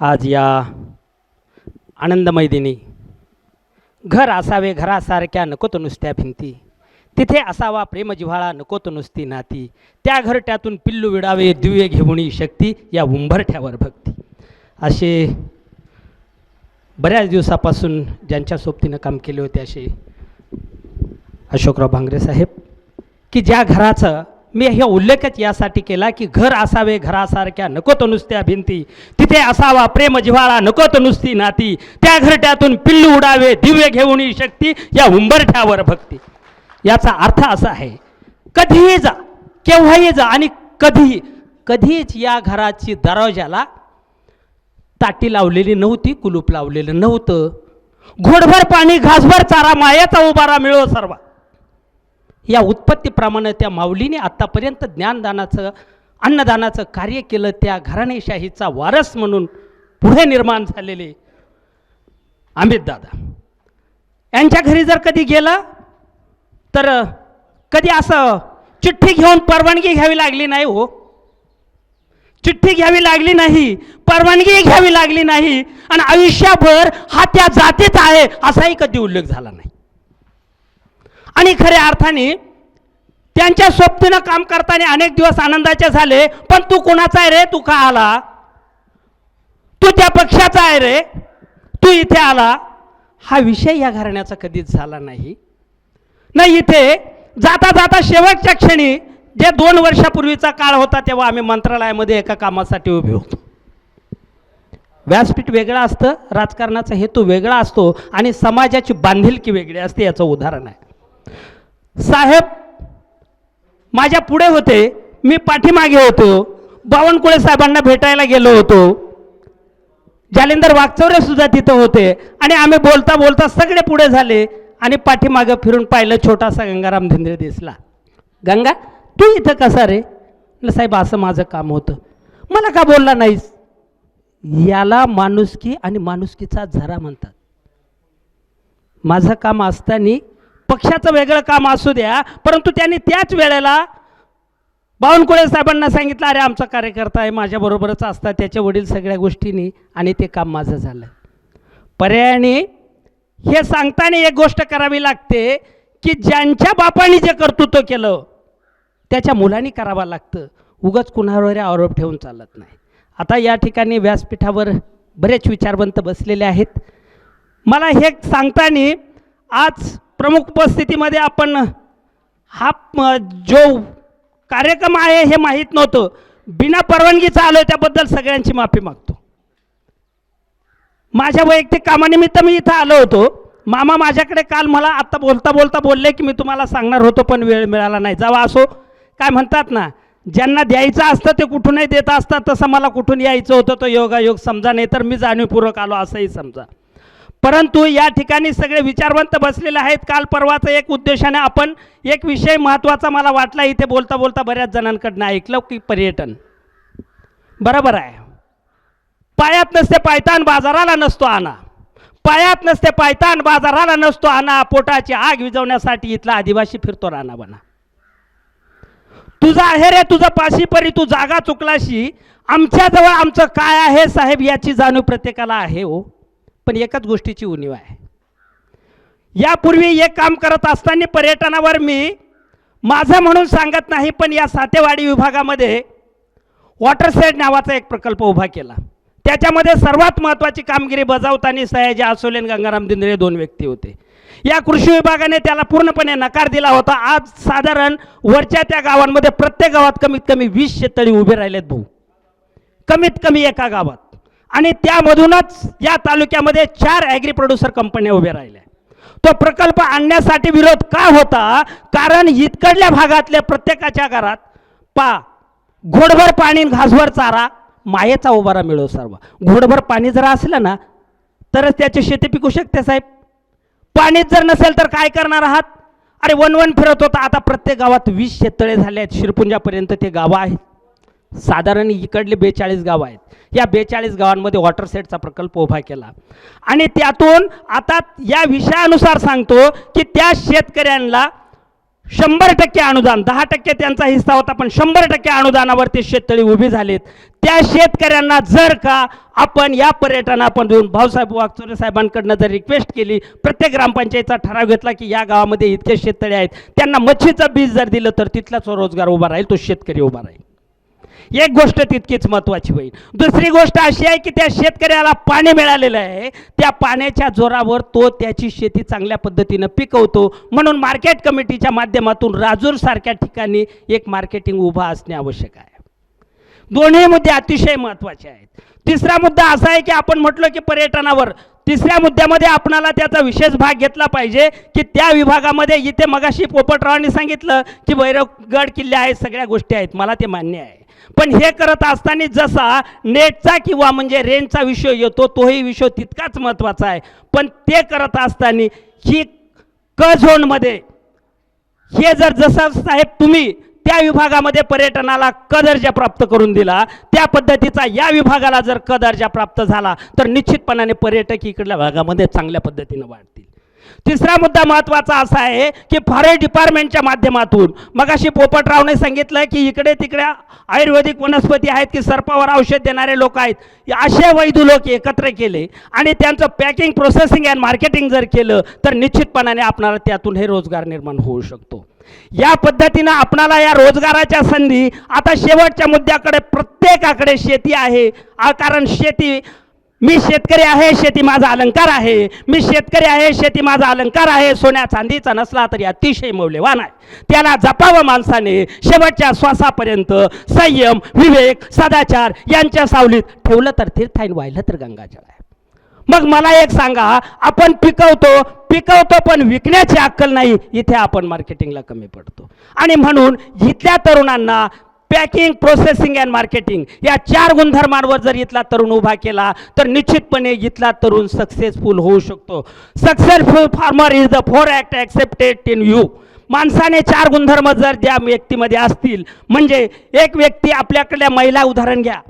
आज या आनंदमय दिनी घर असावे घरासारख्या नको तो नुसत्या भिंती. तिथे असावा प्रेम जिव्हाळा नको तो नुसती नाती. त्या घरट्यातून पिल्लू विडावे दिव्य घेऊणी शक्ती या उंभरठ्यावर भक्ती. असे बऱ्याच दिवसापासून ज्यांच्या सोबतीनं काम केले होते असे अशोकराव भांगरे साहेब की ज्या घराचं मी हे उल्लेखच यासाठी केला की घर असावे घरासारख्या नको तो नुसत्या भिंती. तिथे असावा प्रेम जिव्हाळा नको तो नुसती नाती. त्या घरट्यातून पिल्लू उडावे दिव्य घेऊन शक्ती या उंबरठ्यावर भक्ती. याचा अर्थ असा आहे कधीही जा केव्हाही जा आणि कधीही कधीच या घराची दरवाजाला ताटी लावलेली नव्हती कुलूप लावलेलं नव्हतं. घोडभर पाणी घासभर चारा मायाचा उभारा मिळो सर्वा या उत्पत्तीप्रमाणे त्या माऊलीने आत्तापर्यंत ज्ञानदानाचं अन्नदानाचं कार्य केलं. त्या घराणेशाहीचा वारस म्हणून पुढे निर्माण झालेले अमित दादा. यांच्या घरी जर कधी गेलं तर कधी असं चिठ्ठी घेऊन परवानगी घ्यावी लागली नाही हो. चिठ्ठी घ्यावी लागली नाही परवानगी घ्यावी लागली नाही आणि आयुष्यभर हा त्या जातीत आहे असाही कधी उल्लेख झाला नाही. आणि खऱ्या अर्थाने त्यांच्या सोबतीनं काम करताना अनेक दिवस आनंदाचे झाले पण तू कोणाचा आहे रे? तू का आला? तू त्या पक्षाचा आहे रे? तू इथे आला? हा विषय या घराण्याचा कधीच झाला नाही. नाही इथे जाता जाता शेवटच्या क्षणी जे दोन वर्षापूर्वीचा काळ होता तेव्हा आम्ही मंत्रालयामध्ये एका कामासाठी उभे होतो. व्यासपीठ वेगळं असतं राजकारणाचा हेतू वेगळा असतो आणि समाजाची बांधिलकी वेगळी असते याचं उदाहरण आहे. साहेब माझ्या पुढे होते मी पाठीमागे होतो बावनकुळे साहेबांना भेटायला गेलो होतो. जालिंदर वागचौरे सुद्धा तिथं होते आणि आम्ही बोलता बोलता सगळे पुढे झाले आणि पाठीमागं फिरून पाहिलं छोटासा गंगाराम धिंद्रे दिसला. गंगा तू इथं कसा रे? साहेब असं माझं काम होतं. मला का बोलला नाहीस? याला माणुसकी आणि माणुसकीचा झरा म्हणतात. माझं काम असताना पक्षाचं वेगळं काम असू द्या परंतु त्यांनी त्याच वेळेला बावनकुळे साहेबांना सांगितलं अरे आमचा कार्यकर्ता आहे माझ्याबरोबरच असतात त्याचे वडील सगळ्या गोष्टींनी आणि ते काम माझं झालं. पर्यायाने हे सांगताना एक गोष्ट करावी लागते की ज्यांच्या बापाने जे कर्तृत्व केलं त्याच्या मुलांनी करावं लागतं. उगच कुणावर आरोप ठेवून चालत नाही. आता या ठिकाणी व्यासपीठावर बरेच विचारवंत बसलेले आहेत. मला हे सांगताना आज प्रमुख उपस्थितीमध्ये आपण हा जो कार्यक्रम आहे हे माहीत नव्हतं. बिना परवानगीचा आलो त्याबद्दल सगळ्यांची माफी मागतो. माझ्या वैयक्तिक कामानिमित्त मी इथं आलो होतो. मामा माझ्याकडे काल मला आत्ता बोलता बोलता बोलले की मी तुम्हाला सांगणार होतो पण वेळ मिळाला नाही. जावा असो. काय म्हणतात ना ज्यांना द्यायचं असतं ते कुठूनही देत असतात तसं मला कुठून यायचं होतं तो योगायोग समजा नाही तर मी जाणीवपूर्वक आलो असंही समजा. परंतु या ठिकाणी सगळे विचारवंत बसलेले आहेत. काल परवाचं एक उद्देशाने आपण एक विषय महत्त्वाचा मला वाटला. इथे बोलता बोलता बऱ्याच जणांकडनं ऐकलं की पर्यटन. बरोबर आहे. पायात नसते पायतान बाजाराला नसतो आणा. पायात नसते पायतान बाजाराला नसतो आणा. पोटाची आग विझवण्यासाठी इथला आदिवासी फिरतो राणा बना तुझा आहे रे तुझं पाशी परी तू जागा चुकलाशी. आमच्याजवळ आमचं काय आहे साहेब याची जाणीव प्रत्येकाला आहे हो. पण एकाच गोष्टीची उणीव आहे. यापूर्वी एक काम करत असताना पर्यटनावर मी माझं म्हणून सांगत नाही पण या सातेवाडी विभागामध्ये वॉटरसेड नावाचा एक प्रकल्प उभा केला. त्याच्यामध्ये सर्वात महत्त्वाची कामगिरी बजावताना सयाजी आसोले आणि गंगाराम दिंद्रे दोन व्यक्ती होते. या कृषी विभागाने त्याला पूर्णपणे नकार दिला होता. आज साधारण वरच्या त्या गावांमध्ये प्रत्येक गावात कमीत कमी वीस शेततळी उभे राहिलेत भाऊ. कमीत कमी एका गावात. आणि त्यामधूनच या तालुक्यामध्ये चार ॲग्री प्रोड्युसर कंपन्या उभ्या राहिल्या तो प्रकल्प आणण्यासाठी विरोध का होता? कारण इतकडल्या भागातल्या प्रत्येकाच्या घरात पा घोडभर पाणी घासभर चारा मायेचा उभारा मिळो सर्व. घोडभर पाणी जर असलं ना तरच त्याची शेती पिकू शकते साहेब. पाणीच जर नसेल तर काय करणार आहात? अरे वन वन फिरत होता. आता प्रत्येक गावात वीस शेततळे झाले आहेत. शिरपुंजापर्यंत ते गावं आहेत. साधारण इकडले बेचाळीस गावं आहेत. या बेचाळीस गावांमध्ये वॉटर सेटचा प्रकल्प उभा केला. आणि त्यातून आता या विषयानुसार सांगतो की त्या शेतकऱ्यांना शंभर टक्के अनुदान दहा टक्के त्यांचा हिस्सा होता पण शंभर टक्के अनुदानावरती शेततळी उभी झालीत. त्या शेतकऱ्यांना जर का आपण या पर्यटनामधून भाऊसाहेब वागचोरे साहेबांकडनं जर रिक्वेस्ट केली प्रत्येक ग्रामपंचायतचा ठराव घेतला की या गावामध्ये इतके शेततळे आहेत त्यांना मच्छीचं बीज जर दिलं तर तिथलाच रोजगार उभा राहील तो शेतकरी उभा राहील. एक गोष्ट तितकीच महत्त्वाची होईल. दुसरी गोष्ट अशी आहे की त्या शेतकऱ्याला पाणी मिळालेलं आहे. त्या पाण्याच्या जोरावर तो त्याची शेती चांगल्या पद्धतीनं पिकवतो. म्हणून मार्केट कमिटीच्या माध्यमातून राजूरसारख्या ठिकाणी एक मार्केटिंग उभा असणे आवश्यक आहे. दोन्ही मुद्दे अतिशय महत्त्वाचे आहेत. तिसरा मुद्दा असा आहे की आपण म्हटलं की पर्यटनावर. तिसऱ्या मुद्द्यामध्ये आपणाला त्याचा विशेष भाग घेतला पाहिजे की त्या विभागामध्ये इथे मगाशी पोपटरावांनी सांगितलं की भैरवगड किल्ले आहेत सगळ्या गोष्टी आहेत. मला ते मान्य आहे. पण हे करत असताना जसा नेटचा किंवा म्हणजे रेंजचा विषय येतो तोही विषय तितकाच महत्त्वाचा आहे. पण ते करत असताना ही क झोनमध्ये हे जर जसं साहेब तुम्ही त्या विभागामध्ये पर्यटनाला क दर्जा प्राप्त करून दिला त्या पद्धतीचा या विभागाला जर क दर्जा प्राप्त झाला तर निश्चितपणाने पर्यटक इकडल्या भागामध्ये चांगल्या पद्धतीनं वाढतील. तिसरा मुद्दा महत्त्वाचा असा आहे की फॉरेस्ट डिपार्टमेंटच्या माध्यमातून मगाशी पोपटरावने सांगितलं की इकडे तिकडे आयुर्वेदिक वनस्पती आहेत की सर्पावर औषध देणारे लोक आहेत. असे वैधू लोक एकत्र केले आणि त्यांचं पॅकिंग प्रोसेसिंग अँड मार्केटिंग जर केलं तर निश्चितपणाने आपणाला त्यातून हे रोजगार निर्माण होऊ शकतो. या पद्धतीनं आपणाला या रोजगाराच्या संधी आता शेवटच्या मुद्द्याकडे प्रत्येकाकडे शेती आहे. कारण शेती मी शेतकरी आहे शेती माझा अलंकार आहे. मी शेतकरी आहे शेती माझा अलंकार आहे. सोन्या चांदीचा नसला तरी अतिशय मौल्यवान आहे. त्याला जपावं माणसाने शेवटच्या श्वासापर्यंत संयम विवेक सदाचार यांच्या सावलीत ठेवलं तर तीर्थाईन व्हायलं तर गंगाजळ आहे. मग मला एक सांगा आपण पिकवतो पिकवतो पण विकण्याची अक्कल नाही इथे आपण मार्केटिंगला कमी पडतो. आणि म्हणून इथल्या तरुणांना पॅकिंग प्रोसेसिंग अँड मार्केटिंग या चार गुणधर्मांवर जर इथला तरुण उभा केला तर निश्चितपणे इथला तरुण सक्सेसफुल होऊ शकतो. Successful farmer is the four act accepted in you माणसाने चार गुणधर्म जर त्या व्यक्तीमध्ये असतील म्हणजे एक व्यक्ती आपल्याकडल्या महिला उदाहरण घ्या.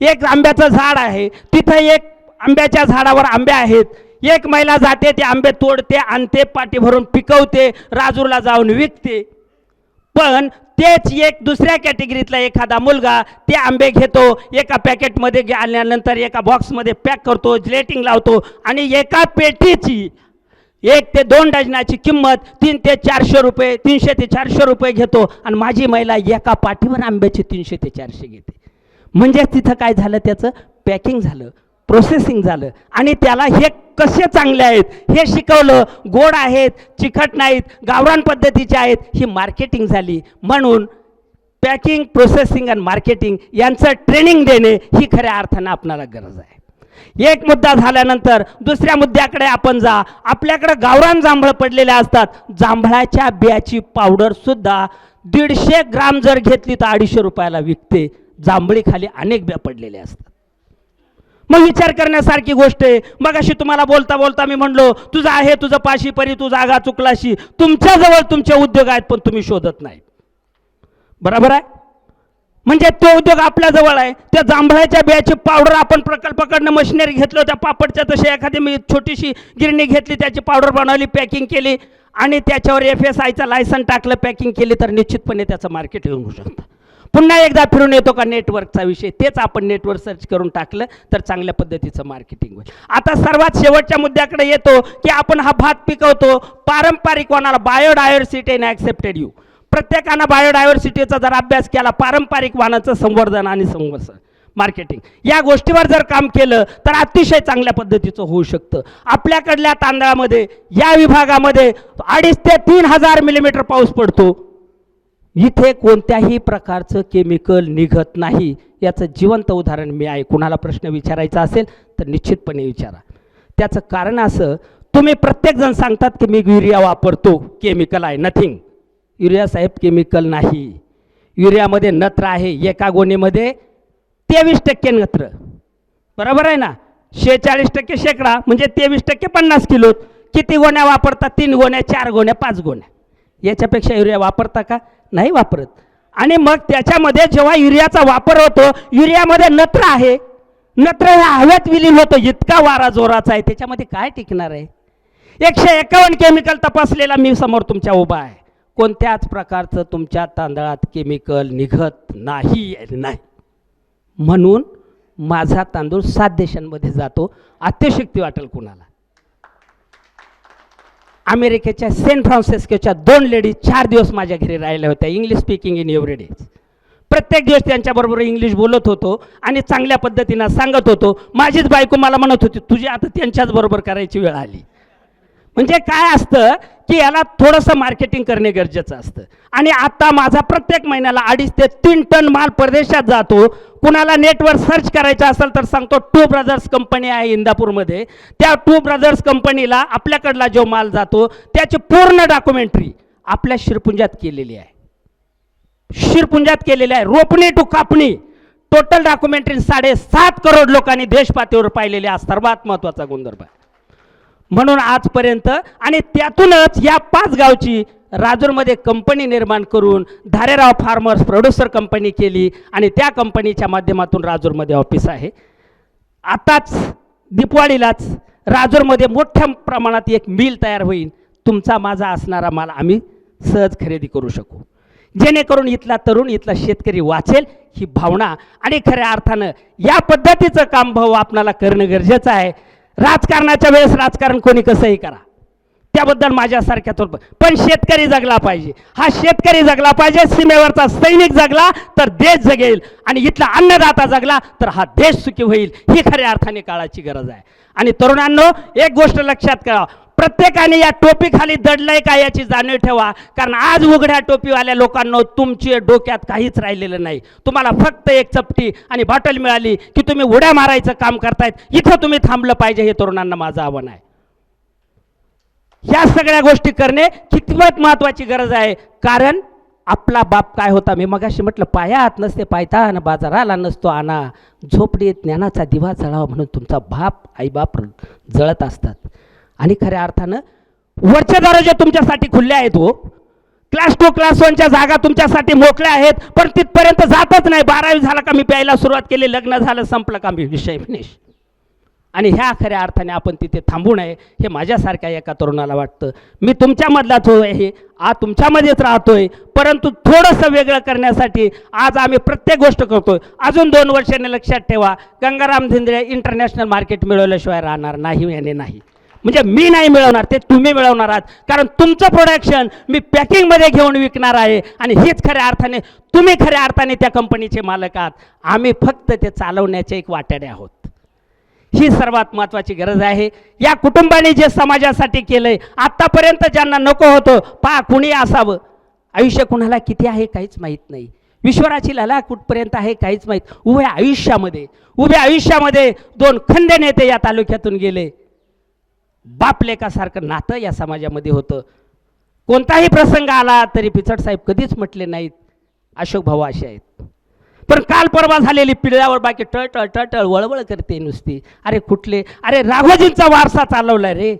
एक आंब्याचं झाड आहे तिथं एक आंब्याच्या झाडावर आंबे आहेत. एक महिला जाते ते आंबे तोडते आणते पाठी भरून पिकवते राजूरला जाऊन विकते. पण तेच एक दुसऱ्या कॅटेगरीतला एखादा मुलगा ते आंबे घेतो एका पॅकेटमध्ये गे- आल्यानंतर एका बॉक्समध्ये पॅक करतो जिलेटिंग लावतो आणि एका पेटीची एक ते दोन डजनाची किंमत तीन ते चारशे रुपये तीनशे ते चारशे रुपये घेतो आणि माझी महिला एका पाठीवर आंब्याची तीनशे ते चारशे घेते. म्हणजेच तिथं काय झालं त्याचं? पॅकिंग झालं. प्रोसेसिंग झालं. आणि त्याला हे कसे चांगले आहेत? हे शिकवलं गोड आहेत चिकट नाहीत गावरान पद्धतीचे आहेत ही मार्केटिंग झाली. म्हणून पॅकिंग प्रोसेसिंग आणि मार्केटिंग यांचं ट्रेनिंग देणे ही खऱ्या अर्थानं आपणाला गरज आहे. एक मुद्दा झाल्यानंतर दुसऱ्या मुद्द्याकडे आपण जा. आपल्याकडे गावरान जांभळं पडलेले असतात. जांभळाच्या बियाची पावडरसुद्धा दीडशे ग्राम जर घेतली तर अडीचशे रुपयाला विकते. जांभळीखाली अनेक बिया पडलेल्या असतात. मग विचार करण्यासारखी गोष्ट आहे. मग अशी तुम्हाला बोलता बोलता मी म्हणलो तुझं आहे तुझं पाशी परी तू जागा चुकलाशी. तुमच्याजवळ तुमचे उद्योग आहेत पण तुम्ही शोधत नाही. बरोबर आहे? म्हणजे तो उद्योग आपल्याजवळ आहे. त्या जांभळाच्या बियाची पावडर आपण प्रकल्पाकडनं मशिनरी घेतलं त्या पापडच्या तशी एखादी मी छोटीशी गिरणी घेतली त्याची पावडर बनवली पॅकिंग केली आणि त्याच्यावर एफ एस आयचं लायसन टाकलं पॅकिंग केली तर निश्चितपणे त्याचं मार्केट येऊन होऊ शकतं पुन्हा एकदा फिरून येतो का नेटवर्कचा विषय? तेच आपण नेटवर्क सर्च करून टाकलं तर चांगल्या पद्धतीचं मार्केटिंग होईल. आता सर्वात शेवटच्या मुद्द्याकडे येतो की आपण हा भात पिकवतो. पारंपरिक वनाला बायोडायव्हर्सिटी इन ॲक्सेप्टेड यू प्रत्येकानं बायोडायव्हर्सिटीचा जर अभ्यास केला पारंपरिक वाहनाचं संवर्धन आणि संवर्धन मार्केटिंग या गोष्टीवर जर काम केलं तर अतिशय चांगल्या पद्धतीचं होऊ शकतं. आपल्याकडल्या तांदळामध्ये या विभागामध्ये अडीच ते तीन हजार मिलीमीटर पाऊस पडतो. इथे कोणत्याही प्रकारचं केमिकल निघत नाही. याचं जिवंत उदाहरण मी आहे. कुणाला प्रश्न विचारायचा असेल तर निश्चितपणे विचारा. त्याचं कारण असं तुम्ही प्रत्येकजण सांगतात की मी युरिया वापरतो. केमिकल आहे नथिंग युरिया साहेब केमिकल नाही. युरियामध्ये नत्र आहे एका गोणीमध्ये तेवीस टक्के नत्र. बरोबर आहे ना? शेहेचाळीस टक्के शेकडा म्हणजे तेवीस टक्के पन्नास किलो. किती गोण्या वापरतात? तीन गोण्या चार गोण्या पाच गोण्या. याच्यापेक्षा युरिया वापरता का? नाही वापरत. आणि मग त्याच्यामध्ये जेव्हा युरियाचा वापर होतो युरियामध्ये नत्र आहे. नत्र हे हवेत विलीन होतं इतका वारा जोराचा आहे. त्याच्यामध्ये काय टिकणार आहे? एकशे एकावन्न केमिकल तपासलेला मी समोर तुमच्या उभा आहे. कोणत्याच प्रकारचं तुमच्या तांदळात केमिकल निघत नाही नाही. म्हणून माझा तांदूळ सात देशांमध्ये जातो. अतिशक्ती वाटेल कुणाला. अमेरिकेच्या सेंट फ्रान्सिस्कोच्या दोन लेडीज चार दिवस माझ्या घरी राहिल्या होत्या. English speaking in every days प्रत्येक दिवस त्यांच्याबरोबर इंग्लिश बोलत होतो आणि चांगल्या पद्धतीनं सांगत होतो. माझीच बायको मला म्हणत होती तुझी आता त्यांच्याच बरोबर करायची वेळ आली. म्हणजे काय असतं की याला थोडंसं मार्केटिंग करणे गरजेचं असतं. आणि आता माझा प्रत्येक महिन्याला अडीच ते तीन टन माल परदेशात जातो. कुणाला नेटवर सर्च करायचं असेल तर सांगतो टू ब्रदर्स कंपनी आहे इंदापूरमध्ये. त्या टू ब्रदर्स कंपनीला आपल्याकडला जो माल जातो त्याची पूर्ण डॉक्युमेंटरी आपल्या शिरपुंजात केलेली आहे. शिरपुंजात केलेली आहे. रोपणी टू कापणी. टोटल डॉक्युमेंटरी साडेसात करोड लोकांनी देशपातळीवर पाहिलेली हा सर्वात महत्त्वाचा गुणधर्म आहे. म्हणून आजपर्यंत आणि त्यातूनच या पाच गावची राजूरमध्ये कंपनी निर्माण करून धारेराव फार्मर्स प्रोड्युसर कंपनी केली आणि त्या कंपनीच्या माध्यमातून राजूरमध्ये ऑफिस आहे. आताच दिपवाळीलाच राजूरमध्ये मोठ्या प्रमाणात एक मिल तयार होईल. तुमचा माझा असणारा माल आम्ही सहज खरेदी करू शकू. जेणेकरून इथला तरुण इथला शेतकरी वाचेल ही भावना आणि खऱ्या अर्थानं या पद्धतीचं काम भाऊ आपणाला करणं गरजेचं आहे. राजकारणाच्या वेळेस राजकारण कोणी कसंही करा. त्याबद्दल माझ्यासारख्या तो पण शेतकरी जगला पाहिजे. हा शेतकरी जगला पाहिजे सीमेवरचा सैनिक जगला तर देश जगेल. आणि इथला अन्नदाता जगला तर हा देश सुखी होईल. ही खऱ्या अर्थाने काळाची गरज आहे. आणि तरुणांनो एक गोष्ट लक्षात करा. प्रत्येकाने या टोपीखाली दडलंय का याची जाणीव ठेवा. कारण आज उघड्या टोपीवाल्या लोकांना तुमचे डोक्यात काहीच राहिलेलं नाही. तुम्हाला फक्त एक चपटी आणि बॉटल मिळाली की तुम्ही उड्या मारायचं काम करतायत. इथं तुम्ही थांबलं पाहिजे हे तरुणांना माझं आव्हान आहे. ह्या सगळ्या गोष्टी करणे कितपत महत्वाची गरज आहे? कारण आपला बाप काय होता? मी मगाशी म्हटलं पायात नसते पायतान बाजाराला नसतो आणा. झोपडीत ज्ञानाचा दिवा जळावा म्हणून तुमचा बाप आईबाप जळत असतात. आणि खऱ्या अर्थानं वरच्या दरवाजे तुमच्यासाठी खुले आहेत हो. क्लास टू क्लास वनच्या जागा तुमच्यासाठी मोकळ्या आहेत पण तिथपर्यंत जातच नाही. बारावी झाला का मी प्यायला सुरुवात केली लग्न झालं संपलं का मी विषय फिनिश आणि ह्या खऱ्या अर्थाने आपण तिथे थांबू नये हे माझ्यासारख्या एका तरुणाला वाटतं. मी तुमच्यामधलाच होय हे आज तुमच्यामध्येच राहतोय परंतु थोडंसं वेगळं करण्यासाठी आज आम्ही प्रत्येक गोष्ट करतोय. अजून दोन वर्षांनी लक्षात ठेवा गंगाराम धिंद्रे इंटरनॅशनल मार्केट मिळवल्याशिवाय राहणार नाही याने नाही. म्हणजे मी नाही मिळवणार ते तुम्ही मिळवणार आहात. कारण तुमचं प्रोडक्शन मी पॅकिंगमध्ये घेऊन विकणार आहे आणि हेच खऱ्या अर्थाने तुम्ही खऱ्या अर्थाने त्या कंपनीचे मालक आहात. आम्ही फक्त ते चालवण्याचे एक वाट्याने आहोत. ही सर्वात महत्त्वाची गरज आहे. या कुटुंबाने जे समाजासाठी केलं आहे आत्तापर्यंत ज्यांना नको होतं पहा कुणी असावं? आयुष्य कुणाला किती आहे काहीच माहीत नाही. ईश्वराची लला कुठपर्यंत आहे काहीच माहीत. उभ्या आयुष्यामध्ये उभ्या आयुष्यामध्ये दोन खंदे नेते या तालुक्यातून गेले. बाप लेकासारखं नातं या समाजामध्ये होतं. कोणताही प्रसंग आला तरी पिचड साहेब कधीच म्हटले नाहीत. अशोक भाऊ असे आहेत. पण काल परवा झालेली पिढ्यावर बाकी टळटळ टळटळ वळवळ करते नुसती. अरे कुठले? अरे राघोजींचा वारसा चालवला रे.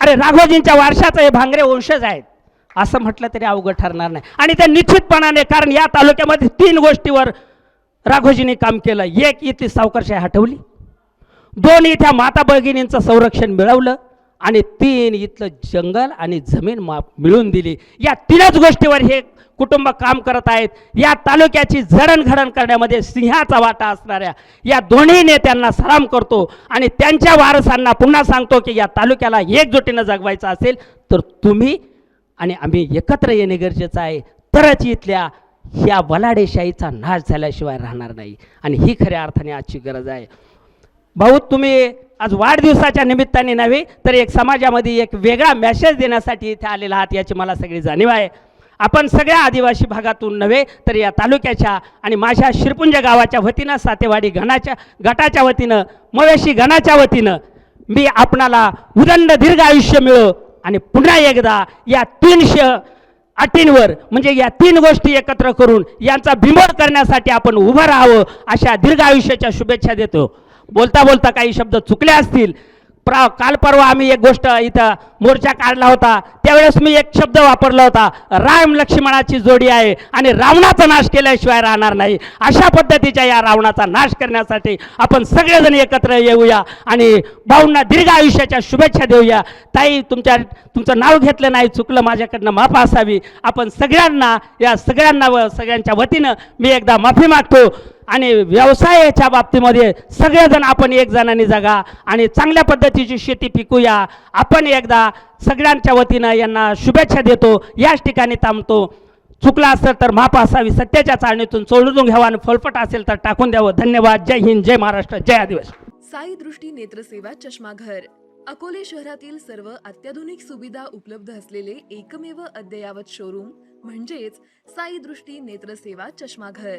अरे राघोजींच्या वारशाचं हे भांगरे वंशज आहेत. असं म्हटलं तरी अवघड ठरणार नाही. आणि त्या निश्चितपणाने कारण या तालुक्यामध्ये तीन गोष्टीवर राघोजींनी काम केलं. एक इथली सावकारशाही हटवली. दोन इथ्या माता भगिनींचं संरक्षण मिळवलं. आणि तीन इथलं जंगल आणि जमीन मा मिळून दिली. या तीनच गोष्टीवर हे कुटुंब काम करत आहेत. या तालुक्याची जडणघडण करण्यामध्ये सिंहाचा वाटा असणाऱ्या या दोन्ही नेत्यांना सलाम करतो. आणि त्यांच्या वारसांना पुन्हा सांगतो की या तालुक्याला एकजुटीनं जगवायचं असेल तर तुम्ही आणि आम्ही एकत्र येणे गरजेचं आहे. तरच इथल्या ह्या बलाडेशाहीचा नाश झाल्याशिवाय राहणार नाही. आणि ही खऱ्या अर्थाने आजची गरज आहे. भाऊ तुम्ही आज वाढदिवसाच्या निमित्ताने नव्हे तर एक समाजामध्ये एक वेगळा मेसेज देण्यासाठी इथे आलेला आहात याची मला सगळी जाणीव आहे. आपण सगळ्या आदिवासी भागातून नव्हे तर या तालुक्याच्या आणि माझ्या शिरपुंज गावाच्या वतीनं सातेवाडी घणाच्या गटाच्या वतीनं मवेशी घणाच्या वतीनं मी आपणाला उदंड दीर्घ आयुष्य मिळो आणि पुन्हा एकदा या तीनशे अटींवर म्हणजे या तीन गोष्टी एकत्र करून यांचा बिमोड करण्यासाठी आपण उभं राहावं अशा दीर्घ आयुष्याच्या शुभेच्छा देतो. बोलता बोलता काही शब्द चुकले असतील. प्रा काल परवा आम्ही एक गोष्ट इथं मोर्चा काढला होता. त्यावेळेस मी एक शब्द वापरला होता. राम लक्ष्मणाची जोडी आहे आणि रावणाचा नाश केल्याशिवाय राहणार नाही. अशा पद्धतीच्या या रावणाचा नाश करण्यासाठी आपण सगळेजण एकत्र येऊया आणि भाऊंना दीर्घ आयुष्याच्या शुभेच्छा देऊया. ताई तुमच्या तुमचं नाव घेतलं नाही चुकलं माझ्याकडनं माफ असावी. आपण सगळ्यांना या सगळ्यांना व सगळ्यांच्या वतीनं मी एकदा माफी मागतो. आणि व्यवसायाच्या बाबतीमध्ये सगळेजण आपण एक जणांनी जगा आणि चांगल्या पद्धतीची शेती पिकूया. आपण एकदा सगळ्यांच्या वतीनं यांना शुभेच्छा देतो. याच ठिकाणी थांबतो. चुकला असेल तर माफ असावी. सत्याच्या चाळणीतून सोडून घ्यावा आणि फलफट असेल तर टाकून द्यावं. धन्यवाद. जय हिंद जय महाराष्ट्र जय आदिवासी. साई दृष्टी नेत्रसेवा चष्माघर अकोले शहरातील सर्व अत्याधुनिक सुविधा उपलब्ध असलेले एकमेव अद्ययावत शोरूम म्हणजेच साई दृष्टी नेत्रसेवा चष्माघर